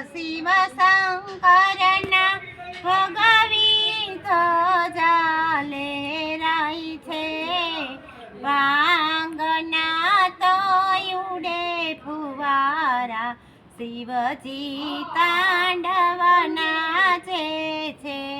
શિવ શંકરના ભગવી તો જાલે રાઈ છે. વાંગના તો ઉડે ફુવારા, શિવજી તાંડવા નાચે છે.